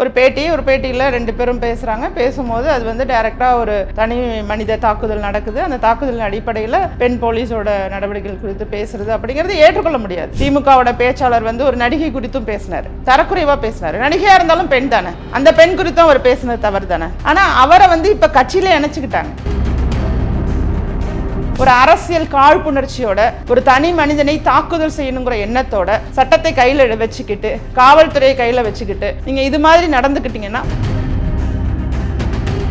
ஒரு பேட்டி ஒரு பேட்டியில் ரெண்டு பேரும் பேசுகிறாங்க பேசும்போது அது வந்து டைரெக்டாக ஒரு தனி மனித தாக்குதல் நடக்குது. அந்த தாக்குதலின் அடிப்படையில் பெண் போலீஸோட நடவடிக்கைகள் குறித்து பேசுறது அப்படிங்கிறது ஏற்றுக்கொள்ள முடியாது. திமுகவோட பேச்சாளர் வந்து ஒரு நடிகை குறித்தும் பேசினார். தரக்குறைவாக பேசினார். நடிகையாக இருந்தாலும் பெண் தானே. அந்த பெண் குறித்தும் அவர் பேசினது தவறு தானே ஆனால் அவரை வந்து இப்போ கட்சியில இணைச்சிக்கிட்டாங்க. ஒரு அரசியல் காழ்ப்புணர்ச்சியோட ஒரு தனி மனிதனை தாக்குதல் செய்யணுங்கிற எண்ணத்தோட சட்டத்தை கையில் வச்சுக்கிட்டு காவல்துறையை கையில் வச்சுக்கிட்டு நீங்கள் இது மாதிரி நடந்துக்கிட்டீங்கன்னா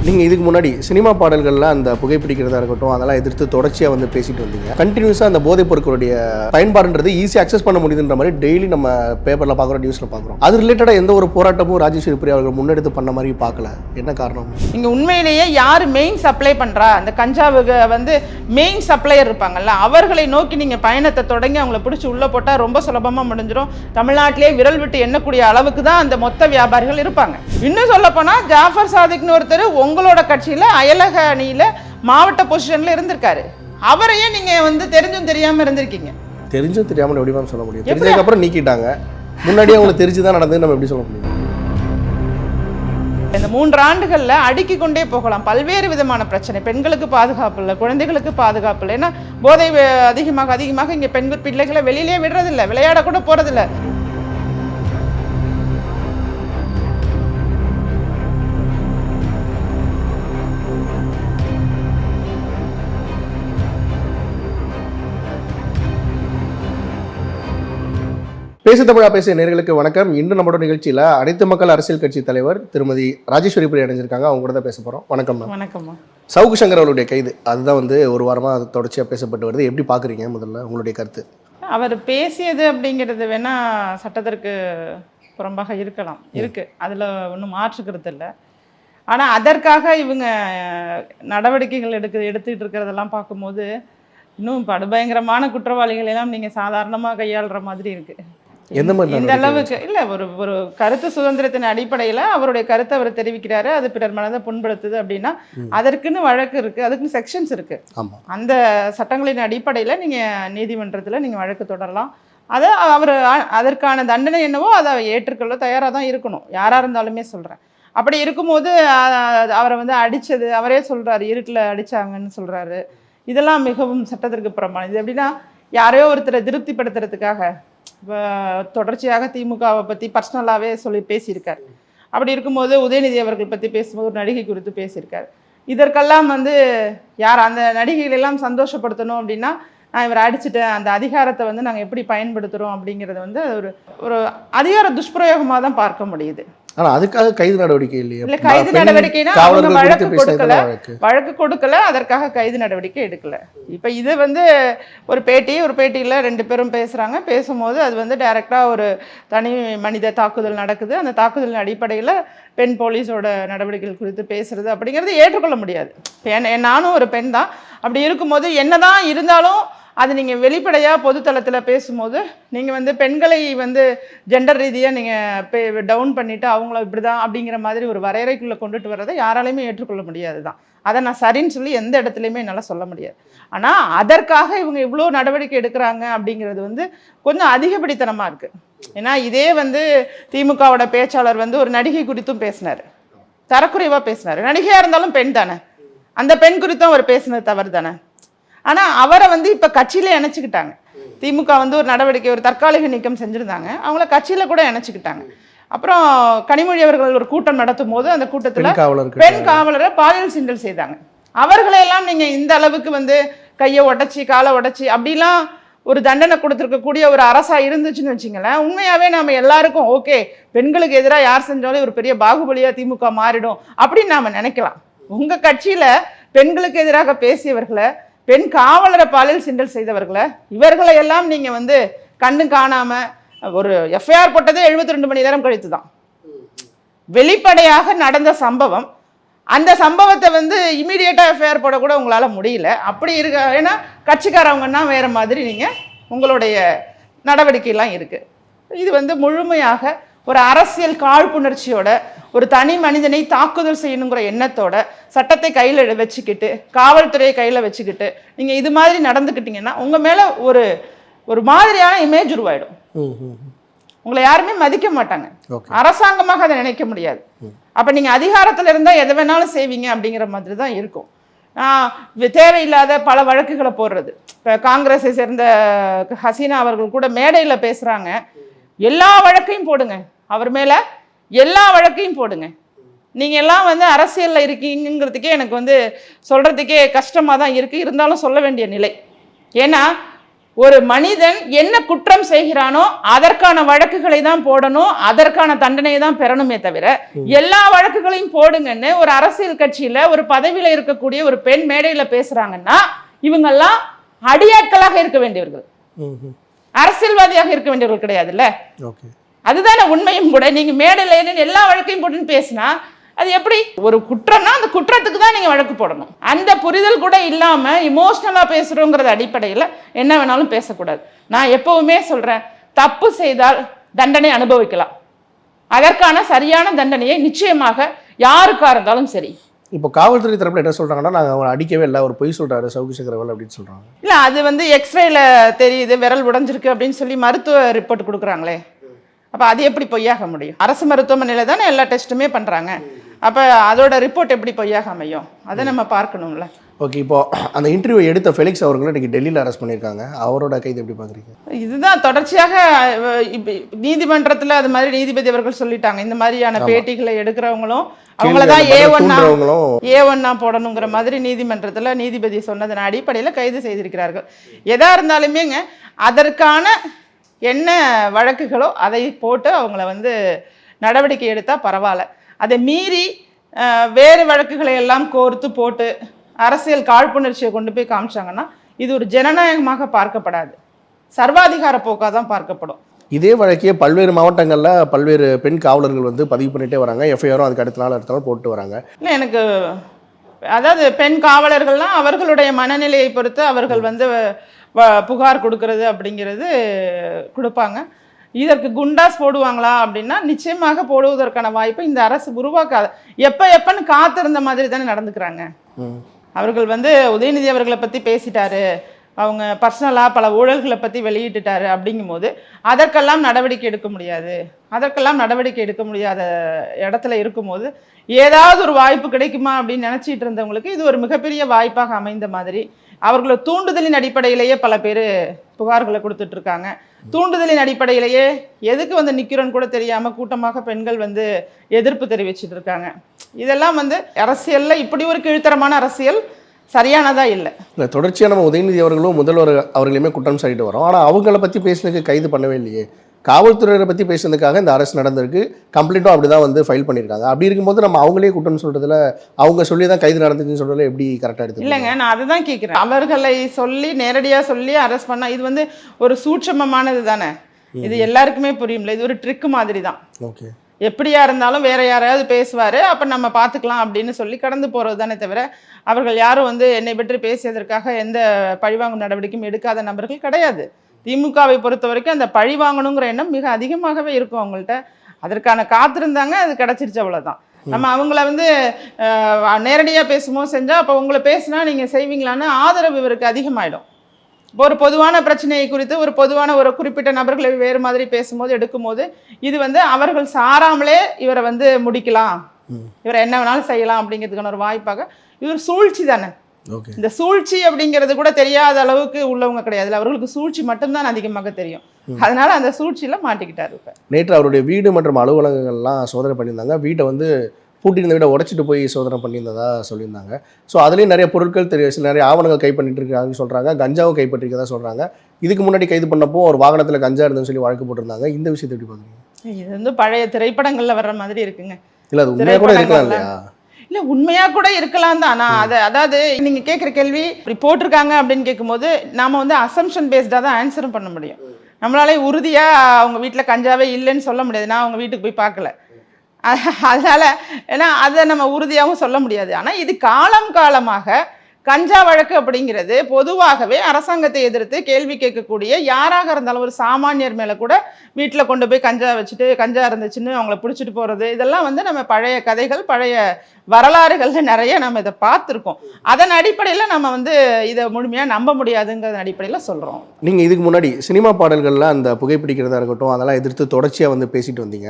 நீங்கள் இதுக்கு முன்னாடி சினிமா பாடல்களில் அந்த புகைப்பிடிக்கிறதா இருக்கட்டும் அதெல்லாம் எதிர்த்து தொடர்ச்சியாக வந்து பேசிட்டு வந்தீங்க. கண்டினியூஸாக அந்த போதைப் பொருட்களுடைய பயன்பாடுன்றது ஈஸியாக அக்சஸ் பண்ண முடியுதுன்ற மாதிரி டெய்லி நம்ம பேப்பரில் பார்க்குறோம் நியூஸில் பார்க்குறோம். அது ரிலேட்டடாக எந்த ஒரு போராட்டமும் ராஜேஸ்வரி பிரியா அவர்கள் முன்னெடுத்து பண்ண மாதிரி பார்க்கல. என்ன காரணம்? நீங்கள் உண்மையிலேயே யார் மெயின் சப்ளை பண்ணுறா அந்த கஞ்சாவுக்கு வந்து மெயின் சப்ளையர் இருப்பாங்கல்ல அவர்களை நோக்கி நீங்கள் பயணத்தை தொடங்கி அவங்கள பிடிச்சி உள்ளே போட்டால் ரொம்ப சுலபமாக முடிஞ்சிடும் தமிழ்நாட்டிலே விரல் விட்டு எண்ணக்கூடிய அளவுக்கு தான் அந்த மொத்த வியாபாரிகள் இருப்பாங்க. இன்னும் சொல்லப்போனால் ஜாஃபர் சாதிக்னு ஒருத்தர் உங்களோட கட்சியில் அயலக அணியில் மாவட்ட பொசிஷனில் இருந்திருக்காரு. அவரையே நீங்கள் வந்து தெரிஞ்சும் தெரியாமல் இருந்திருக்கீங்க. தெரிஞ்சும் தெரியாமல் எப்படி மேம் சொல்ல முடியும்? தெரிஞ்சதுக்கப்புறம் நீக்கிட்டாங்க. முன்னாடியே அவங்களுக்கு தெரிஞ்சு தான் நடந்தது நம்ம எப்படி சொல்ல முடியும்? இந்த மூன்று ஆண்டுகளில் அடுக்கி கொண்டே போகலாம். பல்வேறு விதமான பிரச்சனை. பெண்களுக்கு பாதுகாப்பு இல்லை குழந்தைகளுக்கு பாதுகாப்பு இல்லை. ஏன்னா போதை அதிகமாக அதிகமாக இங்கே பெண்கள் பிள்ளைகளை வெளியிலே விடுறதில்ல. விளையாட கூட போகிறதில்ல பேசு தமிழா பேசிய நேர்களுக்கு வணக்கம். இன்று நம்மளோட நிகழ்ச்சியில் அனைத்து மக்கள் அரசியல் கட்சி தலைவர் திருமதி ராஜேஸ்வரி பிரியா அடைஞ்சிருக்காங்க அவங்க கூட தான் பேச போகிறோம் வணக்கம் மேம் வணக்கம்மா. சவுக்கு சங்கர் அவருடைய கைது. அதுதான் வந்து ஒரு வாரமாக அது தொடர்ச்சியாக பேசப்பட்டு வருது. எப்படி பார்க்குறீங்க முதல்ல உங்களுடைய கருத்து? அவர் பேசியது அப்படிங்கிறது வேணா சட்டத்திற்கு புறம்பாக இருக்கலாம். இருக்கு. அதில் ஒன்றும் மாற்றுக்கிறது இல்லை. ஆனால் அதற்காக இவங்க நடவடிக்கைகள் எடுக்க எடுத்துக்கிட்டு இருக்கிறதெல்லாம் பார்க்கும்போது இன்னும் படுபயங்கரமான குற்றவாளிகள் எல்லாம் நீங்கள் சாதாரணமாக கையாளுற மாதிரி இருக்கு. எந்த மாதிரி இந்த? அளவுக்கு இல்லை ஒரு ஒரு கருத்து சுதந்திரத்தின் அடிப்படையில் அவருடைய கருத்தை அவர் தெரிவிக்கிறாரு அது பிறர் மனதை புண்படுத்துது அப்படின்னா அதற்குன்னு வழக்கு இருக்கு அதுக்குன்னு செக்ஷன்ஸ் இருக்கு. அந்த சட்டங்களின் அடிப்படையில் நீங்கள் நீதிமன்றத்தில் நீங்கள் வழக்கு தொடரலாம். அதை அவர் அதற்கான தண்டனை என்னவோ அதை ஏற்றுக்கொள்ள தயாராக தான் இருக்கணும். யாராக இருந்தாலுமே சொல்கிறேன் அப்படி இருக்கும்போது அவரை வந்து அடித்தது அவரே சொல்கிறாரு இருட்டில் அடித்தாங்கன்னு சொல்கிறாரு இதெல்லாம் மிகவும் சட்டத்திற்கு புறம்பானது. இது எப்படின்னா யாரையோ ஒருத்தரை திருப்திப்படுத்துறதுக்காக தொடர்ச்சியாக திமுகவை பற்றி பர்சனலாகவே சொல்லி பேசியிருக்கார். அப்படி இருக்கும்போது உதயநிதி அவர்கள் பற்றி பேசும்போது ஒரு நடிகை குறித்து பேசியிருக்கார். இதற்கெல்லாம் வந்து யார் அந்த நடிகைகளெல்லாம் சந்தோஷப்படுத்தணும் அப்படின்னா நான் இவரை அடிச்சிட்டேன் அந்த அதிகாரத்தை வந்து நாங்கள் எப்படி பயன்படுத்துகிறோம் அப்படிங்கிறது வந்து ஒரு ஒரு அதிகார துஷ்பிரயோகமாக தான் பார்க்க முடியுது. ஆனால் அதுக்காக கைது நடவடிக்கை இல்லையே? இல்ல, கைது நடவடிக்கைனா அவங்க வழக்கு கொடுக்கல. வழக்கு. கொடுக்கல அதற்காக கைது நடவடிக்கை எடுக்கல. இப்போ இது வந்து ஒரு பேட்டி ஒரு பேட்டியில் ரெண்டு பேரும் பேசுகிறாங்க பேசும்போது அது வந்து டைரெக்டாக ஒரு தனி மனித தாக்குதல் நடக்குது. அந்த தாக்குதலின் அடிப்படையில் பெண் போலீஸோட நடவடிக்கைகள் குறித்து பேசுறது அப்படிங்கிறது ஏற்றுக்கொள்ள முடியாது. நானும் ஒரு பெண் தான். அப்படி இருக்கும்போது என்னதான் இருந்தாலும் அது நீங்கள் வெளிப்படையாக பொதுத்தளத்தில் பேசும்போது நீங்கள் வந்து பெண்களை வந்து ஜெண்டர் ரீதியாக நீங்கள் டவுன் பண்ணிவிட்டு அவங்கள இப்படி தான் அப்படிங்கிற மாதிரி ஒரு வரையறைக்குள்ளே கொண்டுட்டு வர்றதை யாராலையுமே ஏற்றுக்கொள்ள முடியாது தான் அதை நான் சரின்னு சொல்லி எந்த இடத்துலையுமே என்னால் சொல்ல முடியாது. ஆனால் அதற்காக இவங்க இவ்வளோ நடவடிக்கை எடுக்கிறாங்க அப்படிங்கிறது வந்து கொஞ்சம் அதிகப்படித்தனமாக இருக்குது ஏன்னா இதே வந்து திமுகவோட பேச்சாளர் வந்து ஒரு நடிகை குறித்தும் பேசினார். தரக்குறைவாக பேசினார். நடிகையாக இருந்தாலும் பெண் தானே. அந்த பெண் குறித்தும் அவர் பேசினது தவறு தானே ஆனால் அவரை வந்து இப்போ கட்சியில இணைச்சிக்கிட்டாங்க. திமுக வந்து ஒரு நடவடிக்கை ஒரு தற்காலிக நீக்கம் செஞ்சுருந்தாங்க. அவங்கள கட்சியில் கூட இணைச்சிக்கிட்டாங்க. அப்புறம் கனிமொழி அவர்கள் ஒரு கூட்டம் நடத்தும் போது அந்த கூட்டத்தில் பெண் காவலரை பாலியல் சீண்டல் செய்தாங்க. அவர்களையெல்லாம் நீங்கள் இந்த அளவுக்கு வந்து கையை உடைச்சி காலை உடைச்சி அப்படிலாம் ஒரு தண்டனை கொடுத்துருக்கக்கூடிய ஒரு அரசா இருந்துச்சுன்னு வச்சுங்களேன் உண்மையாகவே நம்ம எல்லாருக்கும் ஓகே பெண்களுக்கு எதிராக யார் செஞ்சாலும் ஒரு பெரிய பாகுபலியா திமுக மாறிடும் அப்படின்னு நாம நினைக்கலாம். உங்க கட்சியில பெண்களுக்கு எதிராக பேசியவர்களை பெண் காவலரை பாலியல் சிண்டல் செய்தவர்களை இவர்களை எல்லாம் நீங்கள் வந்து கண்ணு காணாமல் ஒரு எஃப்ஐஆர் போட்டதே 72 ரெண்டு மணி நேரம் கழித்து தான். வெளிப்படையாக நடந்த சம்பவம் அந்த சம்பவத்தை வந்து இமீடியட்டாக எஃப்ஐஆர் போடக்கூட உங்களால் முடியல. அப்படி இருக்க ஏன்னா கட்சிக்காரவங்கன்னா வேறு மாதிரி நீங்கள் உங்களுடைய நடவடிக்கையெல்லாம் இருக்குது இது வந்து முழுமையாக ஒரு அரசியல் காழ்ப்புணர்ச்சியோட ஒரு தனி மனிதனை தாக்குதல் செய்யணுங்கிற எண்ணத்தோட சட்டத்தை கையில் வச்சுக்கிட்டு காவல்துறையை கையில் வச்சுக்கிட்டு நீங்கள் இது மாதிரி நடந்துக்கிட்டீங்கன்னா உங்கள் மேலே ஒரு ஒரு மாதிரியான இமேஜ் உருவாயிடும். உங்களை யாருமே மதிக்க மாட்டாங்க. அரசாங்கமாக அதை நினைக்க முடியாது. அப்ப நீங்க அதிகாரத்துல இருந்தா எதை வேணாலும் செய்வீங்க அப்படிங்கிற மாதிரி தான் இருக்கும். தேவையில்லாத பல வழக்குகளை போடுறது. இப்போ காங்கிரஸை சேர்ந்த ஹசீனா அவர்கள் கூட மேடையில் பேசுறாங்க. எல்லா வழக்கையும் போடுங்க. அவர் மேல எல்லா வழக்கையும் போடுங்க. நீங்க எல்லாம் வந்து அரசியல்ல இருக்கீங்கிறதுக்கே எனக்கு வந்து சொல்றதுக்கே கஷ்டமா தான் இருக்கு. இருந்தாலும் சொல்ல வேண்டிய நிலை. ஏன்னா ஒரு மனிதன் என்ன குற்றம் செய்கிறானோ அதற்கான வழக்குகளை தான் போடணும் அதற்கான தண்டனையை தான் பெறணுமே தவிர எல்லா வழக்குகளையும் போடுங்கன்னு ஒரு அரசியல் கட்சியில ஒரு பதவியில இருக்கக்கூடிய ஒரு பெண் மேடையில பேசுறாங்கன்னா இவங்கெல்லாம் அடியாட்களாக இருக்க வேண்டியவர்கள். அரசியல்வாதியாக இருக்க வேண்டியவர்கள் கிடையாதுல்ல? ஓகே. அதுதானே உண்மையும் கூட. நீங்க மேடையில் ஏன்னு எல்லா வழக்கையும் போட்டுன்னு பேசினா அது எப்படி? ஒரு குற்றம்னா அந்த குற்றத்துக்கு தான் நீங்க வழக்கு போடணும். அந்த புரிதல் கூட இல்லாம இமோஷனலா பேசுறோங்கிறது அடிப்படையில் என்ன வேணாலும் பேசக்கூடாது. நான் எப்பவுமே சொல்றேன் தப்பு செய்தால் தண்டனை அனுபவிக்கலாம். அதற்கான சரியான தண்டனையை நிச்சயமாக யாருக்கா இருந்தாலும் சரி. இப்போ காவல்துறை தரப்புல என்ன சொல்றாங்கன்னா நாங்க அவரை அடிக்கவே இல்லை அவர் பொய் சொல்றாரு சவுக்கு சக்கரவல் அப்படின்னு சொல்றாங்க. இல்ல அது வந்து எக்ஸ்ரேல தெரியுது விரல் உடைஞ்சிருக்கு அப்படின்னு சொல்லி மருத்துவ ரிப்போர்ட் கொடுக்குறாங்களே. அப்ப அது எப்படி பொய்யாக முடியும்? அரசு மருத்துவமனையில தானே எல்லா டெஸ்ட்டுமே பண்றாங்க. அப்ப அதோட ரிப்போர்ட் எப்படி பொய்யாக அமையும்? அதை நம்ம பார்க்கணும்ல. ஓகே இப்போ அந்த இன்டர்வியூ எடுத்த ஃபெலிக்ஸ் அவர்களை இன்னைக்கு டெல்லியில் அரெஸ்ட் பண்ணியிருக்காங்க. அவரோட கைது எப்படி பார்க்குறீங்க? இதுதான் தொடர்ச்சியாக நீதிமன்றத்துல அது மாதிரி நீதிபதி அவர்கள் சொல்லிட்டாங்க. இந்த மாதிரியான பேட்டிகளை எடுக்கிறவங்களும் அவங்கள தான் ஏ ஒன்னா ஏ ஒன்னா போடணுங்கிற மாதிரி நீதிமன்றத்துல நீதிபதி சொன்னதன் அடிப்படையில கைது செய்திருக்கிறார்கள். எதா இருந்தாலுமேங்க அதற்கான என்ன வழக்குகளோ அதை போட்டு அவங்கள வந்து நடவடிக்கை எடுத்தா பரவாயில்ல. அதை மீறி வேறு வழக்குகளை எல்லாம் கோர்த்து போட்டு அரசியல் காழ்ப்புணர்ச்சியை கொண்டு போய் காமிச்சாங்கன்னா இது ஒரு ஜனநாயகமாக பார்க்கப்படாது. சர்வாதிகார போக்காக தான் பார்க்கப்படும். இதே வழக்கையே பல்வேறு மாவட்டங்களில் பல்வேறு பெண் காவலர்கள் வந்து பதிவு பண்ணிட்டே வராங்க. எஃப்ஐஆரும் அதுக்கு அடுத்த நாள் அடுத்த நாள் போட்டு வராங்க. இல்லை எனக்கு அதாவது பெண் காவலர்கள்லாம் அவர்களுடைய மனநிலையை பொறுத்து அவர்கள் வந்து புகார் கொடுக்கறது அப்படிங்கிறது கொடுப்பாங்க. இதற்கு குண்டாஸ் போடுவாங்களா அப்படின்னா நிச்சயமாக போடுவதற்கான வாய்ப்பை இந்த அரசு உருவாக்காது. எப்போ எப்பன்னு காத்திருந்த மாதிரி தானே நடந்துக்கிறாங்க. அவர்கள் வந்து உதயநிதி அவர்களை பற்றி பேசிட்டாரு. அவங்க பர்சனலாக பல ஊழல்களை பற்றி வெளியிட்டுட்டாரு அப்படிங்கும்போது அதற்கெல்லாம் நடவடிக்கை எடுக்க முடியாது. அதற்கெல்லாம் நடவடிக்கை எடுக்க முடியாத இடத்துல இருக்கும்போது ஏதாவது ஒரு வாய்ப்பு கிடைக்குமா அப்படின்னு நினச்சிட்டு இருந்தவங்களுக்கு இது ஒரு மிகப்பெரிய வாய்ப்பாக அமைந்த மாதிரி அவர்களோட தூண்டுதலின் அடிப்படையிலேயே பல பேர் புகார்களை கொடுத்துட்டு இருக்காங்க தூண்டுதலின் அடிப்படையிலேயே எதுக்கு வந்து நிற்கிறோன்னு கூட தெரியாமல் கூட்டமாக பெண்கள் வந்து எதிர்ப்பு தெரிவிச்சிட்டு இருக்காங்க இதெல்லாம் வந்து அரசியலில் இப்படி ஒரு கீழ்த்தரமான அரசியல் சரியானதா இல்லை. இல்லை தொடர்ச்சியாக நம்ம உதயநிதி அவர்களும் முதல்வர் அவர்களையுமே குற்றம் சாட்டிட்டு வரோம். ஆனால் அவங்கள பற்றி பேசினதுக்கு கைது பண்ணவே இல்லையே. காவல்துறையை பற்றி பேசுனதுக்காக இந்த அரசு நடந்திருக்கு. கம்ப்ளீட்டும் அப்படி தான் வந்து ஃபைல் பண்ணியிருக்காங்க. அப்படி இருக்கும்போது நம்ம அவங்களே குற்றம் சொல்கிறதுல அவங்க சொல்லி தான் கைது நடந்துச்சுன்னு சொல்றதுல எப்படி கரெக்டாக எடுத்து இல்லைங்க நான் அதுதான் கேட்குறேன் அவர்களை சொல்லி நேரடியாக சொல்லி அரெஸ்ட் பண்ணா இது வந்து ஒரு சூட்சமமானது தானே? இது எல்லாருக்குமே புரியும்ல இது ஒரு ட்ரிக் மாதிரி தான் ஓகே. எப்படியா இருந்தாலும் வேற யாரையாவது பேசுவார் அப்போ நம்ம பார்த்துக்கலாம் அப்படின்னு சொல்லி கடந்து போகிறது தானே தவிர அவர்கள் யாரும் வந்து என்னை பற்றி பேசியதற்காக எந்த பழிவாங்கும் நடவடிக்கையும் எடுக்காத நபர்கள் கிடையாது. திமுகவை பொறுத்த வரைக்கும் அந்த பழி வாங்கணுங்கிற எண்ணம் மிக அதிகமாகவே இருக்கும் அவங்கள்ட்ட. அதற்கான காத்திருந்தாங்க அது கிடச்சிருச்சு அவ்வளோதான் நம்ம அவங்கள வந்து நேரடியாக பேசும்போது செஞ்சால் அப்போ உங்களை பேசினா நீங்கள் செய்வீங்களான்னு ஆதரவு இவருக்கு அதிகமாயிடும். இப்போ ஒரு பொதுவான பிரச்சனையை குறித்து ஒரு பொதுவான ஒரு குறிப்பிட்ட நபர்களை வேறு மாதிரி பேசும்போது எடுக்கும்போது இது வந்து அவர்கள் சாராமலே இவரை வந்து முடிக்கலாம். இவரை என்ன வேணாலும் செய்யலாம் அப்படிங்கிறதுக்கான ஒரு வாய்ப்பாக இவர் சூழ்ச்சி தானே. இந்த சூழ்ச்சி அப்படிங்கிறது கூட தெரியாத அளவுக்கு உள்ளவங்க கிடையாது. அவர்களுக்கு சூழ்ச்சி மட்டும்தான் அதிகமாக தெரியும். அதனால அந்த சூழ்ச்சியில மாட்டிக்கிட்டாரு இப்ப. நேற்று அவருடைய வீடு மற்றும் அலுவலகங்கள்லாம் சோதனை பண்ணியிருந்தாங்க. வீட்டை வந்து பூட்டியிருந்த வீடை உடைச்சிட்டு போய் சோதனை பண்ணியிருந்ததா சொல்லியிருந்தாங்க. ஸோ அதுலேயும் நிறைய பொருட்கள் தெரியும் சில நிறைய ஆவணங்கள் கைப்பற்றிட்டு இருக்காங்கன்னு சொல்கிறாங்க கஞ்சாவும் கைப்பற்றிருக்கதா சொல்கிறாங்க இதுக்கு முன்னாடி கைது பண்ணப்போ ஒரு வாகனத்தில் கஞ்சா இருந்ததுன்னு சொல்லி வழக்கு போட்டிருந்தாங்க. இந்த விஷயத்தை எப்படி பார்க்குறீங்க? இது வந்து பழைய திரைப்படங்கள்ல வர்ற மாதிரி இருக்குங்க. இல்லை அது உண்மையாக கூட இருக்கலாம் இல்லையா? இல்ல உண்மையா கூட இருக்கலாம் தான். நான் அதை அதாவது நீங்க கேட்குற கேள்வி இப்படி போட்டிருக்காங்க அப்படின்னு கேட்கும்போது நாம வந்து அசம்ஷன் பேஸ்டாக தான் ஆன்சரும் பண்ண முடியும். நம்மளாலே உறுதியா அவங்க வீட்ல கஞ்சாவே இல்லைன்னு சொல்ல முடியாது. நான் அவங்க வீட்டுக்கு போய் பார்க்கல. அதனால ஏன்னா அதை நம்ம உறுதியாகவும் சொல்ல முடியாது. ஆனா இது காலம் காலமாக கஞ்சா வழக்கு அப்படிங்கிறது பொதுவாகவே அரசாங்கத்தை எதிர்த்து கேள்வி கேட்கக்கூடிய யாராக இருந்தாலும் ஒரு சாமானியர் மேலே கூட வீட்டில் கொண்டு போய் கஞ்சா வச்சுட்டு கஞ்சா இருந்துச்சுன்னு அவங்கள பிடிச்சிட்டு போகிறது இதெல்லாம் வந்து நம்ம பழைய கதைகள் பழைய வரலாறுகள்ல நிறைய நம்ம இதை பார்த்துருக்கோம். அதன் அடிப்படையில் நம்ம வந்து இதை முழுமையாக நம்ப முடியாதுங்கிற அடிப்படையில் சொல்கிறோம் நீங்கள் இதுக்கு முன்னாடி சினிமா பாடல்களில் அந்த புகைப்பிடிக்கிறதா இருக்கட்டும் அதெல்லாம் எதிர்த்து தொடர்ச்சியாக வந்து பேசிட்டு வந்தீங்க.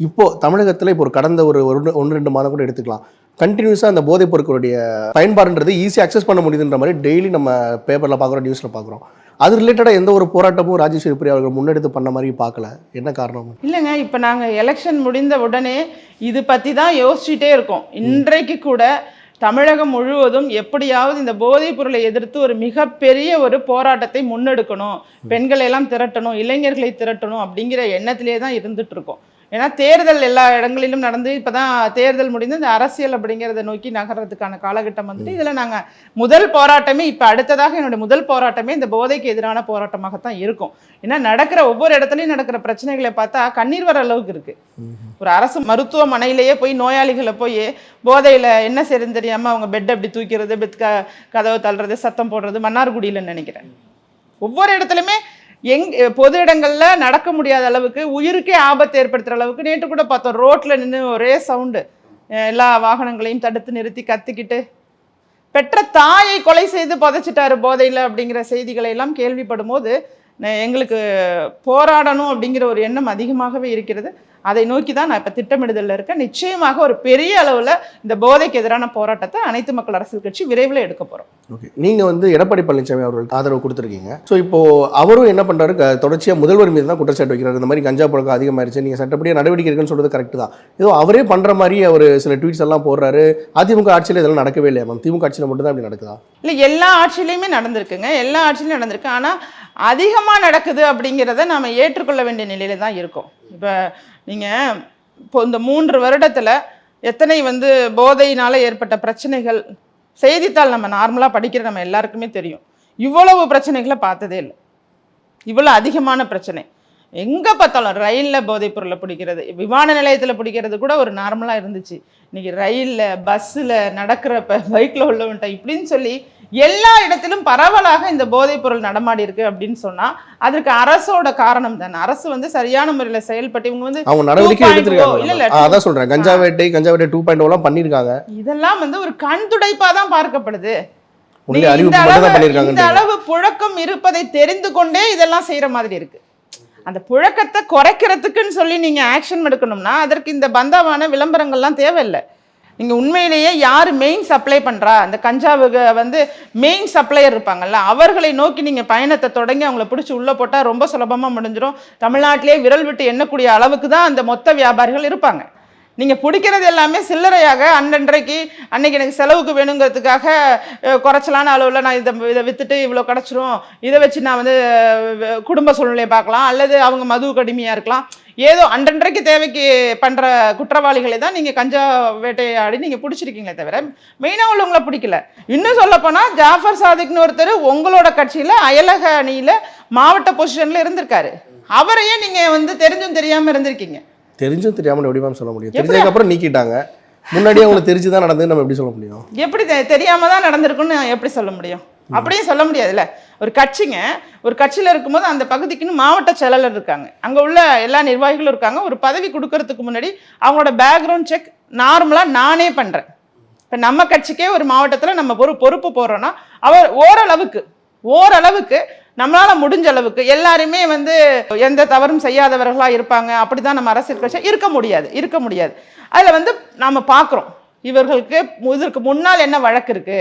இப்போது தமிழகத்தில் இப்போ ஒரு கடந்த ஒரு ஒரு ஒன்று ரெண்டு மாதம் கூட எடுத்துக்கலாம். கண்டினியூஸாக அந்த போதைப் பொருட்களுடைய பயன்பாடுன்றது ஈஸியாக அக்சஸ் பண்ண முடியுதுன்ற மாதிரி டெய்லி நம்ம பேப்பரில் பார்க்குறோம் நியூஸில் பார்க்குறோம். அது ரிலேட்டடாக எந்த ஒரு போராட்டமும் ராஜேஸ்வரி பிரியா அவர்கள் முன்னெடுத்து பண்ண மாதிரி பார்க்கல. என்ன காரணம்? இல்லைங்க இப்போ நாங்கள் எலெக்ஷன் முடிந்த உடனே இது பற்றி தான் யோசிச்சுட்டே இருக்கோம். இன்றைக்கு கூட தமிழகம் முழுவதும் எப்படியாவது இந்த போதைப் பொருளை எதிர்த்து ஒரு மிகப்பெரிய ஒரு போராட்டத்தை முன்னெடுக்கணும். பெண்களை எல்லாம் திரட்டணும் இளைஞர்களை திரட்டணும் அப்படிங்கிற எண்ணத்திலே தான் இருந்துட்டு இருக்கோம். ஏன்னா தேர்தல் எல்லா இடங்களிலும் நடந்து இப்போ தான் தேர்தல் முடிந்து இந்த அரசியல் அப்படிங்கிறத நோக்கி நகர்றதுக்கான காலகட்டம் வந்துட்டு இதில் நாங்கள் முதல் போராட்டமே இப்போ அடுத்ததாக என்னுடைய முதல் போராட்டமே இந்த போதைக்கு எதிரான போராட்டமாகத்தான் இருக்கும். ஏன்னா நடக்கிற ஒவ்வொரு இடத்துலையும் நடக்கிற பிரச்சனைகளை பார்த்தா கண்ணீர் வர அளவுக்கு இருக்கு. ஒரு அரசு மருத்துவமனையிலேயே போய் நோயாளிகளை போய் போதையில் என்ன செய்யறதுன்னு தெரியாமல் அவங்க பெட் அப்படி தூக்கிறது பெட் க கதவை தள்ளுறது சத்தம் போடுறது மன்னார்குடியிலன்னு நினைக்கிறேன். ஒவ்வொரு இடத்துலையுமே எங் பொது இடங்களில் நடக்க முடியாத அளவுக்கு உயிருக்கே ஆபத்து ஏற்படுத்துகிற அளவுக்கு நேற்று கூட பார்த்தோம் ரோட்டில் நின்று ஒரே சவுண்டு. எல்லா வாகனங்களையும் தடுத்து நிறுத்தி கத்திக்கிட்டு. பெற்ற தாயை கொலை செய்து புதைச்சிட்டாரு போதையில் அப்படிங்கிற செய்திகளை எல்லாம் கேள்விப்படும் போது எங்களுக்கு போராடணும் அப்படிங்கிற ஒரு எண்ணம் அதிகமாகவே இருக்கிறது. அதை நோக்கி தான் நான் இப்போ திட்டமிடுதலில் இருக்கேன். நிச்சயமாக ஒரு பெரிய அளவில் இந்த போதைக்கு எதிரான போராட்டத்தை அனைத்து மக்கள் அரசியல் கட்சி விரைவில் எடுக்க போகிறோம் ஓகே. நீங்கள் வந்து எடப்பாடி பழனிசாமி அவர்கள் ஆதரவு கொடுத்துருக்கீங்க. ஸோ இப்போ அவரும் என்ன பண்ணுறாரு தொடர்ச்சியாக முதல்வர் மீது தான் குற்றச்சாட்டு வைக்கிறார். இந்த மாதிரி கஞ்சா பழக்கம் அதிகமாயிருச்சு. நீங்கள் சட்டப்படியாக நடவடிக்கை இருக்குன்னு சொல்றது கரெக்ட் தான். ஏதோ அவரே பண்ணுற மாதிரி அவர் சில ட்வீட்ஸ் எல்லாம் போடுறாரு. அதிமுக ஆட்சியில் இதெல்லாம் நடக்கவே இல்லையா மேம் திமுக ஆட்சியில் மட்டும் தான் இப்படி நடக்குதா? இல்லை எல்லா ஆட்சியிலையுமே நடந்திருக்குங்க. எல்லா ஆட்சியிலையும் நடந்திருக்கு. ஆனால் அதிகமாக நடக்குது அப்படிங்கிறத நாம் ஏற்றுக்கொள்ள வேண்டிய நிலையில தான் இருக்கோம். இப்போ நீங்கள் இப்போ இந்த மூன்று வருடத்தில் எத்தனை வந்து போதையினால் ஏற்பட்ட பிரச்சனைகள்? செய்தித்தாள் நம்ம நார்மலாக படிக்கிற நம்ம எல்லாருக்குமே தெரியும். இவ்வளவு பிரச்சனைகளை பார்த்ததே இல்லை. இவ்வளோ அதிகமான பிரச்சனை. எங்கே பார்த்தாலும் ரயிலில் போதைப் பொருளை பிடிக்கிறது விமான நிலையத்தில் பிடிக்கிறது கூட ஒரு நார்மலாக இருந்துச்சு. இன்னைக்கு ரயிலில் பஸ்ஸில் நடக்கிறப்ப பைக்கில் உள்ளவன்ட்ட இப்படின்னு சொல்லி எல்லா இடத்திலும் பரவலாக இந்த போதைப் பொருள் நடமாடி இருக்கு அப்படின்னு சொன்னால் அதற்கு அரசோட காரணம் தானே. அரசு வந்து சரியான முறையில் செயல்பட்டு இவங்க வந்து அவங்க நடவடிக்கை 2.0 எடுத்திருக்காங்க. அதான் சொல்கிறேன் கஞ்சா வேட்டை கஞ்சா வேட்டை டூ பாயிண்ட் ஓலாம் பண்ணியிருக்காங்க. இதெல்லாம் வந்து ஒரு கண் துடைப்பா தான் பார்க்கப்படுது. இந்த அளவு புழக்கம் இருப்பதை தெரிந்து கொண்டே இதெல்லாம் செய்யற மாதிரி இருக்கு. அந்த புழக்கத்தை குறைக்கிறதுக்குன்னு சொல்லி நீங்கள் ஆக்ஷன் எடுக்கணும்னா அதற்கு இந்த பந்தாவான விளம்பரங்கள்லாம் தேவையில்லை. நீங்கள் உண்மையிலேயே யார் மெயின் சப்ளை பண்ணுறா அந்த கஞ்சாவுக்கு வந்து மெயின் சப்ளையர் இருப்பாங்கல்ல அவர்களை நோக்கி நீங்கள் பயணத்தை தொடங்கி அவங்கள பிடிச்சி உள்ளே போட்டால் ரொம்ப சுலபமாக முடிஞ்சிடும் தமிழ்நாட்டிலே விரல் விட்டு எண்ணக்கூடிய அளவுக்கு தான் அந்த மொத்த வியாபாரிகள் இருப்பாங்க. நீங்கள் பிடிக்கிறது எல்லாமே சில்லறையாக அன்றன்றைக்கு அன்னைக்கு எனக்கு செலவுக்கு வேணுங்கிறதுக்காக குறைச்சலான அளவில் நான் இதை இதை விற்றுட்டு இவ்வளோ கிடச்சிரும். இதை வச்சு நான் வந்து குடும்ப சூழ்நிலையை பார்க்கலாம். அல்லது அவங்க மது கடுமையாக இருக்கலாம். ஏதோ அன்றன்றைக்கு தேவைக்கு பண்ணுற குற்றவாளிகளை தான் நீங்கள் கஞ்சா வேட்டையாடி நீங்கள் பிடிச்சிருக்கீங்களே தவிர மெயினாக உள்ளவங்கள பிடிக்கல. இன்னும் சொல்லப்போனால் ஜாஃபர் சாதிக்னு ஒருத்தர் உங்களோட கட்சியில் அயலக அணியில் மாவட்ட பொசிஷனில் இருந்திருக்காரு. அவரையே நீங்கள் வந்து தெரிஞ்சும் தெரியாமல் இருந்திருக்கீங்க. தெரிஞ்சும் தெரியாமல் எப்படி மேம் சொல்ல முடியும்? தெரிஞ்சதுக்கப்புறம் நீக்கிட்டாங்க. முன்னாடியே அவங்களுக்கு தெரிஞ்சு தான் நடந்தது நம்ம எப்படி சொல்ல முடியும்? எப்படி தெரியாம தான் நடந்திருக்குன்னு எப்படி சொல்ல முடியும்? அப்படியும் சொல்ல முடியாதுல்ல? ஒரு கட்சிங்க ஒரு கட்சியில் இருக்கும்போது அந்த பகுதிக்குன்னு மாவட்ட செயலாளர் இருக்காங்க. அங்கே உள்ள எல்லா நிர்வாகிகளும் இருக்காங்க. ஒரு பதவி கொடுக்கறதுக்கு முன்னாடி அவங்களோட பேக்ரவுண்ட் செக் நார்மலாக நானே பண்ணுறேன் இப்போ நம்ம கட்சிக்கே ஒரு மாவட்டத்தில் நம்ம பொறு பொறுப்பு போடுறோன்னா அவர் ஓரளவுக்கு ஓரளவுக்கு நம்மளால முடிஞ்ச அளவுக்கு எல்லாருமே வந்து எந்த தவறும் செய்யாதவர்களா இருப்பாங்க. அப்படிதான் நம்ம அரசியல் கட்சி இருக்க முடியாது இருக்க முடியாது. அதுல வந்து நாம பார்க்குறோம். இவர்களுக்கு இதற்கு முன்னால் என்ன வழக்கு இருக்கு?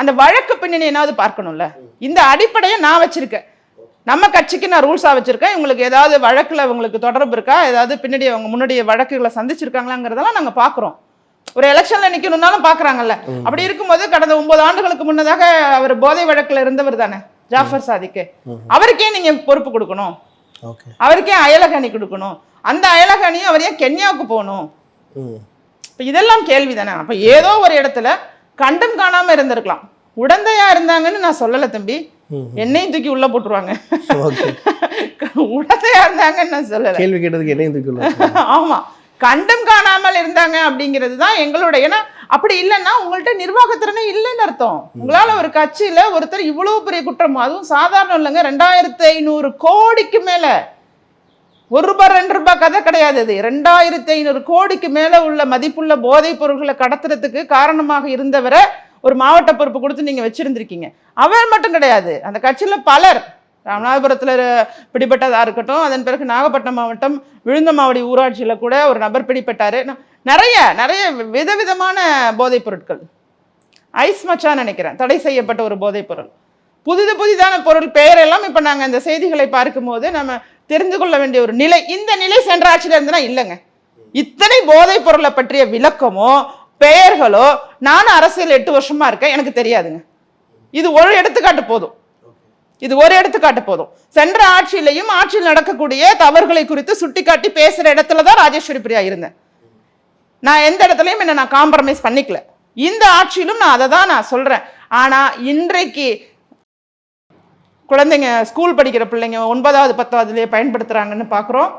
அந்த வழக்கு பின்னணி என்னாவது பார்க்கணும்ல? இந்த அடிப்படையை நான் வச்சிருக்கேன். நம்ம கட்சிக்கு நான் ரூல்ஸாக வச்சிருக்கேன். இவங்களுக்கு ஏதாவது வழக்குல இவங்களுக்கு தொடர்பு இருக்கா? ஏதாவது பின்னாடி அவங்க முன்னாடி வழக்குகளை சந்திச்சிருக்காங்களாங்கிறதெல்லாம் நாங்க பார்க்குறோம். ஒரு எலெக்ஷன்ல நிக்கணும்னாலும் பாக்குறாங்கல்ல அப்படி இருக்கும்போது கடந்த ஒன்பது ஆண்டுகளுக்கு முன்னதாக அவர் போதை வழக்குல இருந்தவர் தானே? ஜாஃபர் சாதிக்கு. அவருக்கே நீங்க பொறுப்பு கொடுக்கணும். அவருக்கே அயலக அணி கொடுக்கணும். அந்த அயலக அணி அவர் ஏன் கென்யாவுக்கு போகணும்? இப்போ இதெல்லாம் கேள்வி தானே அப்போ ஏதோ ஒரு இடத்துல கண்டும் காணாம இருந்திருக்கலாம். உடந்தையா இருந்தாங்கன்னு நான் சொல்லலை தம்பி. என்னையும் தூக்கி உள்ள போட்டுருவாங்க. உடந்தையா இருந்தாங்கன்னு நான் சொல்லலை. கேள்வி கேட்டதுக்கு என்னையும் தூக்கி ஆமா. கண்டும் காணாமல் இருந்தாங்க அப்படிங்கிறது தான் எங்களுடைய. ஏன்னா அப்படி இல்லைன்னா உங்கள்கிட்ட நிர்வாகத்திறனே இல்லைன்னு அர்த்தம். உங்களால் ஒரு கட்சியில் ஒருத்தர் இவ்வளோ பெரிய குற்றம் அதுவும் சாதாரணம் இல்லைங்க ரெண்டாயிரத்து ஐநூறு கோடிக்கு மேலே. ஒரு ரூபாய் ரெண்டு ரூபாய் கதை கிடையாது அது ரெண்டாயிரத்தி ஐநூறு கோடிக்கு மேலே உள்ள மதிப்புள்ள போதைப் பொருட்களை கடத்துறதுக்கு காரணமாக இருந்தவரை ஒரு மாவட்ட பொறுப்பு கொடுத்து நீங்கள் வச்சுருந்துருக்கீங்க. அவர் மட்டும் கிடையாது. அந்த கட்சியில் பலர். ராமநாதபுரத்தில் பிடிபட்டதாக இருக்கட்டும். அதன் பிறகு நாகப்பட்டினம் மாவட்டம் விழுந்தமாவடி ஊராட்சியில் கூட ஒரு நபர் பிடிபட்டார் நிறைய நிறைய விதவிதமான போதைப் பொருட்கள். ஐஸ் மச்சான் நினைக்கிறேன். தடை செய்யப்பட்ட ஒரு போதைப் பொருள். புதிது புதிதான பொருள் பெயரெல்லாம் இப்போ நாங்கள் இந்த செய்திகளை பார்க்கும்போது நம்ம தெரிந்து கொள்ள வேண்டிய ஒரு நிலை. இந்த நிலை சென்ற ஆட்சியில் இல்லைங்க. இத்தனை போதைப் பொருளை பற்றிய விளக்கமோ பெயர்களோ நானும் அரசியல் எட்டு வருஷமாக இருக்கேன். எனக்கு தெரியாதுங்க. இது ஒரு எடுத்துக்காட்டு போதும். இது ஒரு எடுத்துக்காட்டு போதும். சென்ற ஆட்சியிலையும் ஆட்சியில் நடக்கக்கூடிய தவறுகளை குறித்து சுட்டிக்காட்டி பேசுற இடத்துல தான் ராஜேஸ்வரி பிரியா இருந்தேன். நான் எந்த இடத்துலையும் என்ன நான் காம்ப்ரமைஸ் பண்ணிக்கல. இந்த ஆட்சியிலும் நான் அதை தான் நான் சொல்றேன். ஆனா இன்றைக்கு குழந்தைங்க ஸ்கூல் படிக்கிற பிள்ளைங்க ஒன்பதாவது பத்தாவதுலயே பயன்படுத்துறாங்கன்னு பார்க்குறோம்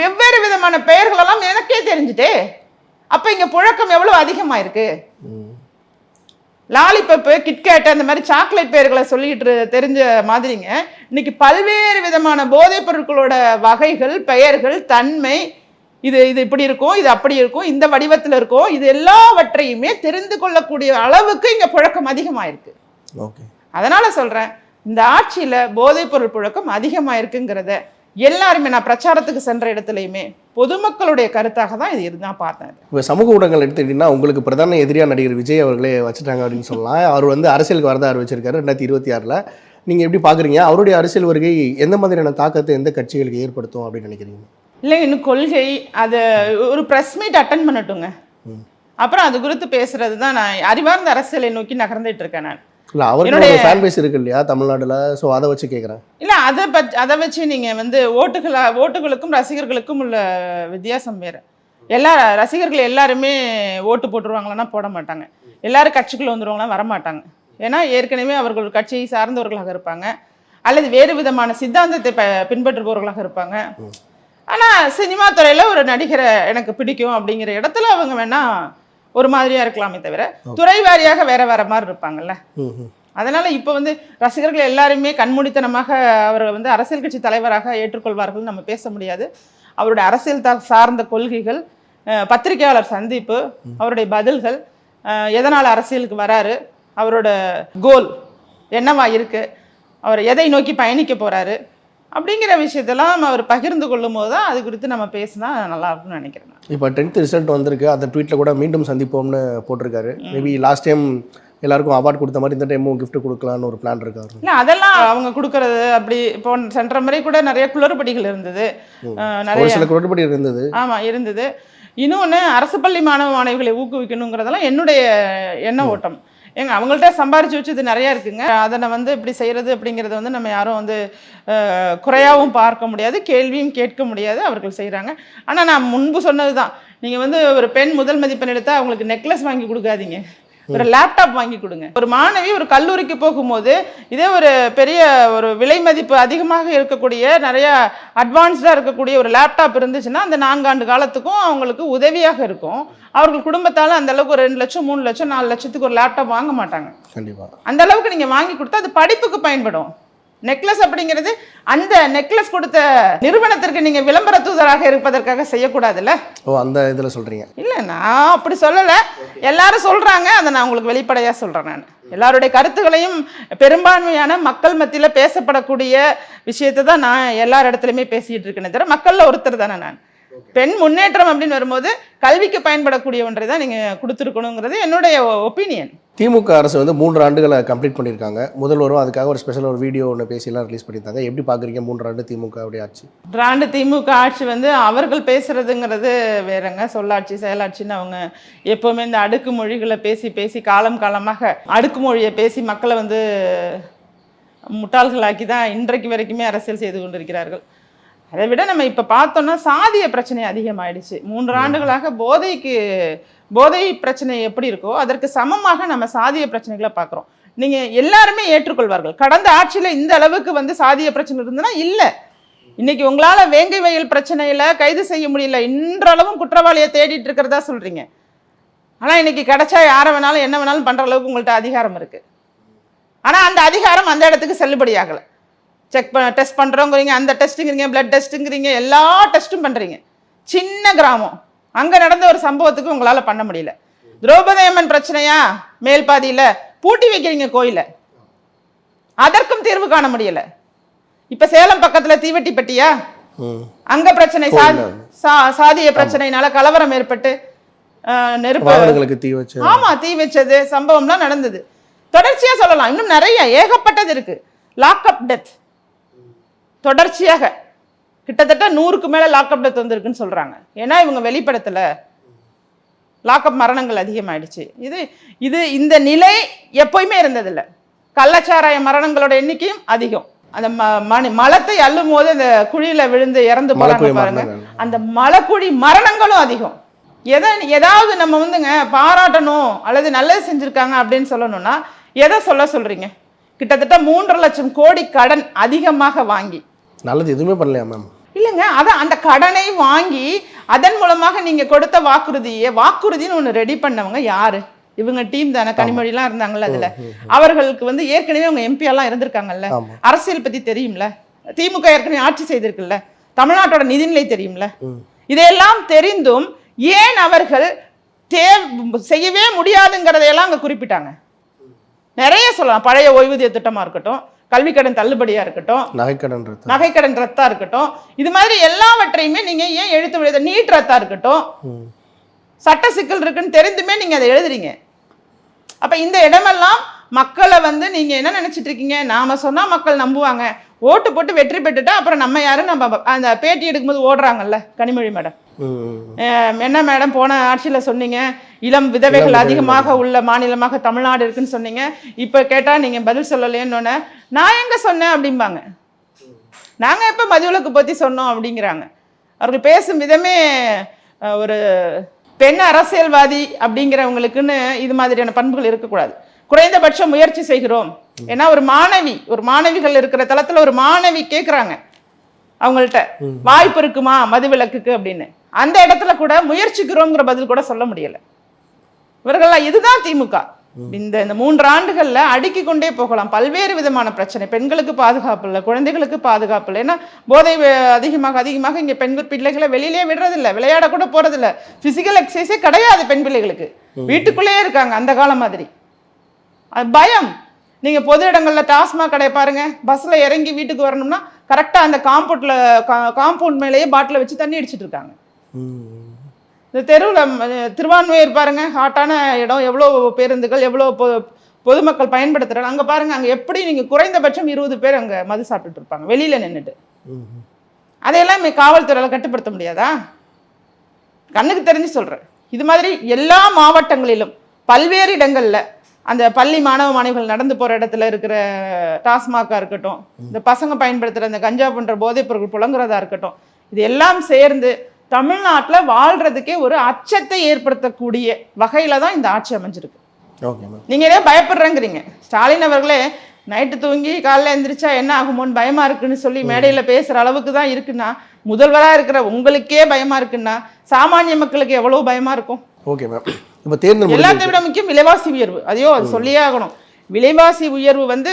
வெவ்வேறு விதமான பெயர்கள் எல்லாம் எனக்கே தெரிஞ்சுட்டே அப்ப இங்க புழக்கம் எவ்வளவு அதிகமாயிருக்கு? லாலிபப்பு கிட்கேட் அந்த மாதிரி சாக்லேட் பெயர்களை சொல்லிட்டு தெரிஞ்ச மாதிரிங்க. இன்னைக்கு பல்வேறு விதமான போதைப் பொருட்களோட வகைகள் பெயர்கள் தன்மை இது இது இப்படி இருக்கும் இது அப்படி இருக்கும் இந்த வடிவத்தில் இருக்கும் இது எல்லாவற்றையுமே தெரிந்து கொள்ளக்கூடிய அளவுக்கு இங்க புழக்கம் அதிகமாயிருக்கு. ஓகே. அதனால சொல்றேன் இந்த ஆட்சியில போதைப் பொருள் புழக்கம் அதிகமாயிருக்குங்கிறத எல்லாருமே நான் பிரச்சாரத்துக்கு சென்ற இடத்துலையுமே பொதுமக்களுடைய கருத்தாக தான் இது இருந்தா பார்த்தேன். இப்போ சமூக ஊடகங்கள் எடுத்துக்கிட்டிங்கன்னா உங்களுக்கு பிரதான எதிரியா நடிகர் விஜய் அவர்களே வச்சுட்டாங்க அப்படின்னு சொல்லலாம். அவர் வந்து அரசியலுக்கு வரதா அறிவிச்சிருக்காரு ரெண்டாயிரத்தி இருபத்தி ஆறில். நீங்கள் எப்படி பார்க்குறீங்க அவருடைய அரசியல் வருகை எந்த மாதிரியான தாக்கத்தை எந்த கட்சிகளுக்கு ஏற்படுத்தும் அப்படின்னு நினைக்கிறீங்க? இல்லை இன்னும் கொள்கை அது ஒரு ப்ரெஸ் மீட் அட்டன் பண்ணட்டுங்க. அப்புறம் அது குறித்து பேசுறது தான் நான் அறிவார்ந்த அரசியலை நோக்கி நகர்ந்துட்டு இருக்கேன் நான். இல்லை அவருக்கு ஃபேன் பேஸ் இருக்கு இல்லையா தமிழ்நாட்டில்? ஸோ அதை வச்சு கேட்குறேன் இல்லை அதை பற்றி அதை வச்சு நீங்கள் வந்து ஓட்டுகளா ஓட்டுகளுக்கும் ரசிகர்களுக்கும் உள்ள வித்தியாசம் வேறு. எல்லா ரசிகர்கள் எல்லாருமே ஓட்டு போட்டுருவாங்களான்னா போட மாட்டாங்க. எல்லாரும் கட்சிக்குள்ள வந்துருவாங்களா வரமாட்டாங்க. ஏன்னா ஏற்கனவே அவர்கள் கட்சியை சார்ந்தவர்களாக இருப்பாங்க. அல்லது வேறு விதமான சித்தாந்தத்தை ப பின்பற்றுபவர்களாக இருப்பாங்க. ஆனால் சினிமா துறையில் ஒரு நடிகரை எனக்கு பிடிக்கும் அப்படிங்கிற இடத்துல அவங்க வேணா ஒரு மாதிரியா இருக்கலாமே தவிர துறை வாரியாக வேற வேற மாதிரி இருப்பாங்கல்ல. அதனால இப்போ வந்து ரசிகர்கள் எல்லாருமே கண்மூடித்தனமாக அவரை வந்து அரசியல் கட்சி தலைவராக ஏற்றுக்கொள்வார்கள் நம்ம பேச முடியாது. அவருடைய அரசியல் த சார்ந்த கொள்கைகள் பத்திரிகையாளர் சந்திப்பு அவருடைய பதில்கள் எதனால் அரசியலுக்கு வராரு அவரோட கோல் என்னவா இருக்கு அவர் எதை நோக்கி பயணிக்க போறாரு அப்படிங்கிற விஷயத்தெல்லாம் அவர் பகிர்ந்து கொள்ளும் போது தான் அது குறித்து நம்ம பேசினா நல்லா இருக்கும்னு நினைக்கிறேன் நான். இப்போ டென்த் ரிசல்ட் வந்திருக்கு அந்த ட்வீட்டில் கூட மீண்டும் சந்திப்போம்னு போட்டிருக்காரு. மேபி லாஸ்ட் டைம் எல்லாருக்கும் அவார்ட் கொடுத்த மாதிரி இந்த டைமும் gift கொடுக்கலான்னு ஒரு பிளான் இருக்காரு இல்ல அதெல்லாம் அவங்க கொடுக்கறது அப்படி இப்போ சென்ற முறை கூட நிறைய குளறுபடிகள் இருந்தது. நிறைய சில குறைபாடு இருந்தது. ஆமா இருந்தது. இன்னொன்று அரசு பள்ளி மாணவ மாணவிகளை ஊக்குவிக்கணுங்கிறதெல்லாம் என்னுடைய எண்ண ஓட்டம். ஏங்க அவங்கள்ட்ட சம்பாரிச்சு வச்சது நிறைய இருக்குங்க. அதை வந்து இப்படி செய்யறது அப்படிங்கறத வந்து நம்ம யாரும் வந்து குறையாகவும் குறையாவும் பார்க்க முடியாது கேள்வியும் கேட்க முடியாது அவர்கள் செய்கிறாங்க ஆனால் நான் முன்பு சொன்னது தான் நீங்கள் வந்து ஒரு பெண் முதல் மதிப்பெண் எடுத்தால் அவங்களுக்கு நெக்லஸ் வாங்கி கொடுக்காதீங்க. ஒரு லேப்டாப் வாங்கி கொடுங்க. ஒரு மாணவி ஒரு கல்லூரிக்கு போகும்போது இதே ஒரு பெரிய ஒரு விலை மதிப்பு அதிகமாக இருக்கக்கூடிய நிறைய அட்வான்ஸ்டாக இருக்கக்கூடிய ஒரு லேப்டாப் இருந்துச்சுன்னா அந்த நான்காண்டு காலத்துக்கும் அவங்களுக்கு உதவியாக இருக்கும். அவர்கள் குடும்பத்தால் அந்த அளவுக்கு ஒரு ரெண்டு லட்சம் மூணு லட்சம் நாலு லட்சத்துக்கு ஒரு லேப்டாப் வாங்க மாட்டாங்க. கண்டிப்பாக அந்த அளவுக்கு நீங்கள் வாங்கி கொடுத்தா அது படிப்புக்கு பயன்படும். நெக்லஸ் அப்படிங்கிறது அந்த நெக்லஸ் கொடுத்த நிறுவனத்திற்கு நீங்கள் விளம்பர தூதராக இருப்பதற்காக செய்யக்கூடாதுல்ல? ஓ அந்த இதில் சொல்கிறீங்க இல்லை நான் அப்படி சொல்லலை. எல்லாரும் சொல்கிறாங்க அதை நான் உங்களுக்கு வெளிப்படையாக சொல்கிறேன் நான். எல்லாருடைய கருத்துக்களையும் பெரும்பான்மையான மக்கள் மத்தியில் பேசப்படக்கூடிய விஷயத்தை தான் நான் எல்லார் இடத்துலையுமே பேசிகிட்டு இருக்கேனே தவிர மக்களில் ஒருத்தர் தானே நான். பெண் முன்னேற்றம் அப்படின்னு வரும்போது கல்விக்கு பயன்படக்கூடிய ஒன்றை தான் நீங்கள் கொடுத்துருக்கணுங்கிறது என்னுடைய ஒப்பீனியன் திமுக அரசு வந்து மூன்று ஆண்டுகளை கம்ப்ளீட் பண்ணியிருக்காங்க. முதல்வரும் அதுக்காக ஒரு ஸ்பெஷல் ஒரு வீடியோ ஒன்று பேசியெல்லாம் ரிலீஸ் பண்ணியிருந்தாங்க. எப்படி பார்க்குறீங்க மூன்று ஆண்டு திமுகவுடைய ஆட்சி? ஆண்டு திமுக ஆட்சி வந்து அவர்கள் பேசுறதுங்கிறது வேறங்க. சொல்லாட்சி செயலாட்சின்னு அவங்க எப்போவுமே இந்த அடுக்கு மொழிகளை பேசி பேசி காலம் காலமாக அடுக்குமொழியை பேசி மக்களை வந்து முட்டாள்களாக்கி தான் இன்றைக்கு வரைக்குமே அரசியல் செய்து கொண்டிருக்கிறார்கள். அதை விட நம்ம இப்போ பார்த்தோம்னா சாதிய பிரச்சனை அதிகமாயிடுச்சு. மூன்று ஆண்டுகளாக போதைக்கு போதை பிரச்சனை எப்படி இருக்கோ அதற்கு சமமாக நம்ம சாதிய பிரச்சனைகளை பார்க்குறோம். நீங்கள் எல்லாருமே ஏற்றுக்கொள்வார்கள். கடந்த ஆட்சியில் இந்த அளவுக்கு வந்து சாதிய பிரச்சனை இருந்ததுன்னா இல்லை. இன்னைக்கு உங்களால வேங்கை வயல் பிரச்சனையில கைது செய்ய முடியல. இன்றளவும் குற்றவாளியை தேடிட்டு இருக்கிறதா சொல்றீங்க. ஆனா இன்னைக்கு கிடைச்சா யாரை வேணாலும் என்ன வேணாலும் பண்ற அளவுக்கு உங்கள்ட்ட அதிகாரம் இருக்கு. ஆனா அந்த அதிகாரம் அந்த இடத்துக்கு செல்லுபடியாகல. செக் பண்ண டெஸ்ட் பண்றோங்கிறீங்க அந்த டெஸ்ட்டுங்கிறீங்க பிளட் டெஸ்ட்டுங்கிறீங்க எல்லா டெஸ்ட்டும் பண்றீங்க. சின்ன கிராமம். அங்க நடந்த ஒரு சம்பவத்துக்கு உங்களால பண்ண முடியல. திரௌபதி அம்மன் பிரச்சனையா? மேல்பாதியில பூட்டி வைக்கிறீங்க கோயிலை. அதற்கும் தீர்வு காண முடியல. இப்ப சேலம் பக்கத்துல தீவெட்டிப்பட்டியா அங்க பிரச்சனை சா- சாதிய பிரச்சனைனால கலவரம் ஏற்பட்டு நெருப்பு தீ வச்சு ஆமா தீ வச்சது சம்பவம்லாம் நடந்தது. தொடர்ச்சியா சொல்லலாம். இன்னும் நிறைய ஏகப்பட்டது இருக்கு. லாக்அப் டெத் தொடர்ச்சியாக கிட்டத்தட்ட நூறுக்கு மேல லாக்அப் டெத் வந்திருக்குன்னு சொல்றாங்க. ஏன்னா இவங்க வெளிப்படத்துல லாக்அப் மரணங்கள் அதிகமாயிடுச்சு. இது இது இந்த நிலை எப்பயுமே இருந்ததில்ல. கள்ளச்சாராய மரணங்களோட எண்ணிக்கையும் அதிகம். அந்த ம- மணி மலத்தை அள்ளும் போது அந்த குழியில விழுந்து இறந்து மலக்குழி பாருங்க. அந்த மலைக்குழி மரணங்களும் அதிகம். எதை ஏதாவது நம்ம வந்துங்க பாராட்டணும் அல்லது நல்லது செஞ்சிருக்காங்க அப்படின்னு சொல்லணும்னா எதை சொல்ல சொல்றீங்க? கிட்டத்தட்ட மூன்றரை லட்சம் கோடி கடன் அதிகமாக வாங்கி நல்லது எதுவுமே பண்ணலையா மேம் இல்லைங்க அதான் அந்த கடனை வாங்கி அதன் மூலமாக நீங்க கொடுத்த வாக்குறுதியை வாக்குறுதின்னு ஒன்று ரெடி பண்ணவங்க யாரு? இவங்க டீம் தானே கனிமொழிலாம் இருந்தாங்கல்ல அதுல. அவர்களுக்கு வந்து ஏற்கனவே அவங்க எம்பி எல்லாம் இருந்திருக்காங்கல்ல. அரசியல் பத்தி தெரியும்ல? திமுக ஏற்கனவே ஆட்சி செய்திருக்குல்ல. தமிழ்நாட்டோட நிதிநிலை தெரியும்ல. இதையெல்லாம் தெரிந்தும் ஏன் அவர்கள் தே செய்யவே முடியாதுங்கிறதையெல்லாம் அங்க குறிப்பிட்டாங்க. நிறைய சொல்லலாம். பழைய ஓய்வூதிய திட்டமா இருக்கட்டும் கல்வி கடன் தள்ளுபடியா இருக்கட்டும் நகைக்கடன்றது நகைக்கடன் ரத்தா இருக்கட்டும் இது மாதிரி எல்லாவற்றையுமே நீங்க ஏன் எழுத்து விழுத நீட் ரத்தா இருக்கட்டும் சட்ட சிக்கல் இருக்குன்னு தெரிந்துமே நீங்க அதை எழுதுறீங்க. அப்ப இந்த இடமெல்லாம் மக்களை வந்து நீங்க என்ன நினைச்சிட்டு இருக்கீங்க? நாம சொன்னா மக்கள் நம்புவாங்க. ஓட்டு போட்டு வெற்றி பெற்றுட்டா அப்புறம் நம்ம யாரும் நம்ம அந்த பேட்டி எடுக்கும்போது ஓடுறாங்கல்ல கனிமொழி மேடம். என்ன மேடம் போன ஆட்சியில் சொன்னீங்க? இளம் விதவைகள் அதிகமாக உள்ள மாநிலமாக தமிழ்நாடு இருக்குன்னு சொன்னீங்க. இப்போ கேட்டால் நீங்கள் பதில் சொல்லலையேன்னு நான் எங்கே சொன்னேன்? அப்படிம்பாங்க. நாங்கள் எப்போ மதுவிலக்கு பற்றி சொன்னோம் அப்படிங்கிறாங்க. அவர்கள் பேசும் விதமே ஒரு பெண் அரசியல்வாதி அப்படிங்கிறவங்களுக்குன்னு இது மாதிரியான பண்புகள் இருக்கக்கூடாது. குறைந்தபட்சம் முயற்சி செய்கிறோம். ஏன்னா ஒரு மாணவி ஒரு மாணவிகள் இருக்கிற தளத்தில் ஒரு மாணவி கேட்குறாங்க அவங்கள்ட்ட வாய்ப்பு இருக்குமா? மதுவிலக்குக்கு? அப்படின்னு. அந்த இடத்துல கூட முயற்சிக்கிறோங்கிற பதில் கூட சொல்ல முடியல. இவர்கள்லாம் இதுதான் திமுக. இந்த இந்த மூன்று ஆண்டுகள்ல அடுக்கி கொண்டே போகலாம். பல்வேறு விதமான பிரச்சனை. பெண்களுக்கு பாதுகாப்பு இல்லை குழந்தைகளுக்கு பாதுகாப்பு இல்லை. ஏன்னா போதை அதிகமாக அதிகமாக இங்க பெண் பிள்ளைகளை வெளியிலே விடுறதில்ல. விளையாட கூட போறதில்ல. பிசிக்கல் எக்ஸசைஸே கிடையாது பெண் பிள்ளைகளுக்கு. வீட்டுக்குள்ளேயே இருக்காங்க அந்த காலம் மாதிரி. அது பயம். நீங்க பொது இடங்கள்ல டாஸ்மாக் கடை பாருங்க. பஸ்ல இறங்கி வீட்டுக்கு வரணும்னா கரெக்டா அந்த காம்பவுண்ட்ல காம்பவுண்ட் மேலேயே பாட்டில வச்சு தண்ணி அடிச்சிட்டு இருக்காங்க. இந்த தெருவில் திருவான்மையூர் பாருங்க ஹாட்டான இடம் எவ்வளோ பேருந்துகள் எவ்வளோ பொதுமக்கள் பயன்படுத்துகிறாங்க அங்கே பாருங்க அங்கே எப்படி நீங்கள் குறைந்தபட்சம் இருபது பேர் அங்கே மது சாப்பிட்டுட்டு இருப்பாங்க வெளியில் நின்றுட்டு அதையெல்லாம் காவல்துறையால கட்டுப்படுத்த முடியாதா? கண்ணுக்கு தெரிஞ்சு சொல்கிறேன் இது மாதிரி எல்லா மாவட்டங்களிலும் பல்வேறு இடங்களில் அந்த பள்ளி மாணவ மாணவிகள் நடந்து போகிற இடத்துல இருக்கிற டாஸ்மாகா இருக்கட்டும் இந்த பசங்க பயன்படுத்துகிற இந்த கஞ்சா போன்ற போதைப் பொருட்கள் புழங்குறதா இருக்கட்டும் இது எல்லாம் சேர்ந்து தமிழ்நாட்டில் வாழ்றதுக்கே ஒரு அச்சத்தை ஏற்படுத்தக்கூடிய வகையில் தான் இந்த ஆட்சி அமைஞ்சிருக்கு. Okay ma'am. நீங்க ஏதோ பயப்படுறேங்கிறீங்க. ஸ்டாலின் அவர்களே நைட்டு தூங்கி காலைல எந்திரிச்சா என்ன ஆகுமோன்னு பயமா இருக்குன்னு சொல்லி மேடையில பேசுற அளவுக்கு தான் இருக்குன்னா முதல்வரா இருக்கிற உங்களுக்கே பயமா இருக்குன்னா சாமானிய மக்களுக்கு எவ்வளவு பயமா இருக்கும்? Okay ma'am. இப்போ தேர்தல் எல்லாத்தை விட முக்கியம் விலைவாசி உயர்வு. அதையோ அது சொல்லியே ஆகணும். விலைவாசி உயர்வு வந்து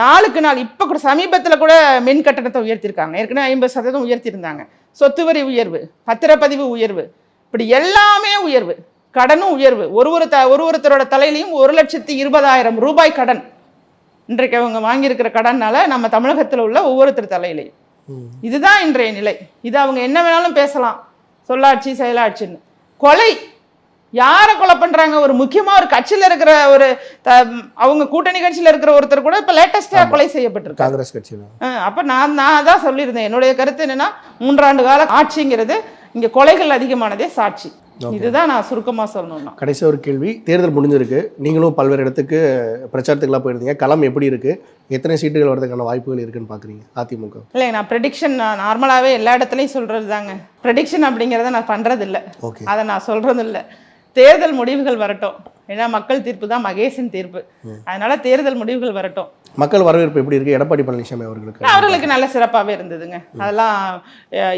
நாளுக்கு நாள் இப்போ கூட சமீபத்தில் கூட மின் கட்டணத்தை உயர்த்திருக்காங்க. ஏற்கனவே ஐம்பது சதவீதம் உயர்த்தியிருந்தாங்க சொத்து வரி உயர்வு பத்திரப்பதிவு உயர்வு இப்படி எல்லாமே உயர்வு. கடனும் உயர்வு. ஒரு ஒரு த ஒரு ஒருத்தரோட தலையிலையும் ஒரு லட்சத்தி இருபதாயிரம் ரூபாய் கடன். இன்றைக்கு அவங்க வாங்கியிருக்கிற கடன்னால நம்ம தமிழகத்தில் உள்ள ஒவ்வொருத்தர் தலையிலையும். இதுதான் இன்றைய நிலை. இது அவங்க என்ன வேணாலும் பேசலாம். சொல்லாட்சி செயலாட்சின்னு. கொலை யாரை கொலை பண்றாங்க? ஒரு முக்கியமா ஒரு கட்சியில இருக்கிற ஒரு அவங்க கூட்டணி கட்சியில இருக்கிற ஒருத்தர் கூட இப்ப லேட்டஸ்டா கொலை செய்யப்பட்டிருக்காங்க காங்கிரஸ் கட்சியில். அப்ப நான் நான் அதான் சொல்லியிருந்தேன். என்னுடைய கருத்து என்னன்னா மூன்றாண்டு கால ஆட்சிங்கிறது இங்க கொலைகள் அதிகமானதே சாட்சி. இதுதான் நான் சுருக்கமா சொல்லணும்னா. கடைசி ஒரு கேள்வி. தேர்தல் முடிஞ்சிருக்கு. நீங்களும் பல்வேறு இடத்துக்கு பிரச்சாரத்துக்குலாம் போயிருந்தீங்க. களம் எப்படி இருக்கு? எத்தனை சீட்டுகள் வரதுக்கான வாய்ப்புகள் இருக்குன்னு பார்க்குறீங்க அதிமுக? இல்லை நான் ப்ரெடிக்ஷன் நான் நார்மலாகவே எல்லா இடத்துலையும் சொல்கிறது தாங்க ப்ரெடிக்ஷன் அப்படிங்கிறத நான் பண்ணுறது இல்லை ஓகே. அதை நான் இல்ல தேர்தல் முடிவுகள் வரட்டும். ஏன்னா மக்கள் தீர்ப்பு தான் மகேசன் தீர்ப்பு. அதனால தேர்தல் முடிவுகள் வரட்டும். மக்கள் வரவேற்பு எப்படி இருக்கு? எடப்பாடி பழனிசாமி அவர்களுக்கு? அவர்களுக்கு நல்ல சிறப்பாகவே இருந்ததுங்க. அதெல்லாம்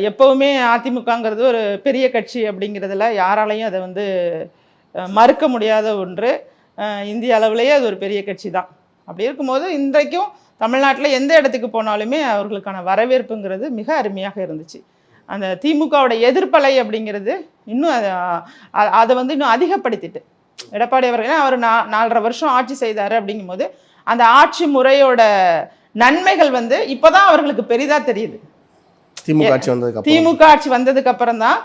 எப்பவுமே அதிமுகங்கிறது ஒரு பெரிய கட்சி அப்படிங்கிறதுல யாராலையும் அதை வந்து மறுக்க முடியாத ஒன்று. இந்திய அளவிலேயே அது ஒரு பெரிய கட்சி தான். அப்படி இருக்கும்போது இன்றைக்கும் தமிழ்நாட்டில் எந்த இடத்துக்கு போனாலுமே அவர்களுக்கான வரவேற்புங்கிறது மிக அருமையாக இருந்துச்சு. அந்த திமுகவோட எதிர்ப்பலை அப்படிங்கிறது இன்னும் அதை வந்து இன்னும் அதிகப்படுத்திட்டு. எடப்பாடி அவர்கள் அவர் நா நாலரை வருஷம் ஆட்சி செய்தார் அப்படிங்கும்போது அந்த ஆட்சி முறையோட நன்மைகள் வந்து இப்போதான் அவர்களுக்கு பெரிதா தெரியுது. திமுக ஆட்சி வந்ததுக்கு அப்புறம். திமுக ஆட்சி வந்ததுக்கு அப்புறம் தான்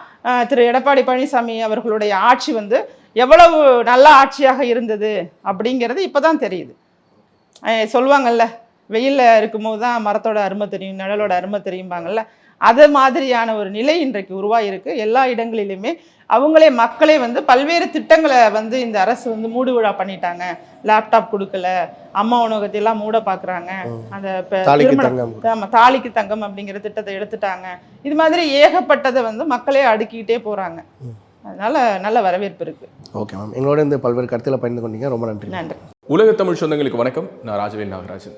திரு எடப்பாடி பழனிசாமி அவர்களுடைய ஆட்சி வந்து எவ்வளவு நல்ல ஆட்சியாக இருந்தது அப்படிங்கிறது இப்போதான் தெரியுது. அஹ் சொல்லுவாங்கல்ல வெயில்ல இருக்கும்போது தான் மரத்தோட அருமை தெரியும் நிழலோட அருமை தெரியும்பாங்கல்ல. அது மாதிரியான ஒரு நிலை இன்றைக்கு உருவாகிருக்கு எல்லா இடங்களிலுமே அவங்களே மக்களே வந்து பல்வேறு திட்டங்களை வந்து இந்த அரசு வந்து மூடு விழா பண்ணிட்டாங்க. லேப்டாப் கொடுக்கல அம்மா உணவகத்தை எல்லாம் மூட பார்க்குறாங்க அந்த இப்ப தாலிக்கு திருமணம் தங்கம் ஆமா தாலிக்கு தங்கம் அப்படிங்கிற திட்டத்தை எடுத்துட்டாங்க. இது மாதிரி ஏகப்பட்டதை வந்து மக்களே அடுக்கிக்கிட்டே போறாங்க. அதனால நல்ல வரவேற்பு இருக்கு. Okay ma'am. எங்களோட இந்த பல்வேறு கருத்தில் பகிர்ந்து கொண்டீங்க. ரொம்ப நன்றி. நன்றி. உலக தமிழ் சொந்தங்களுக்கு வணக்கம். நான் ராஜவேல் நாகராஜன்.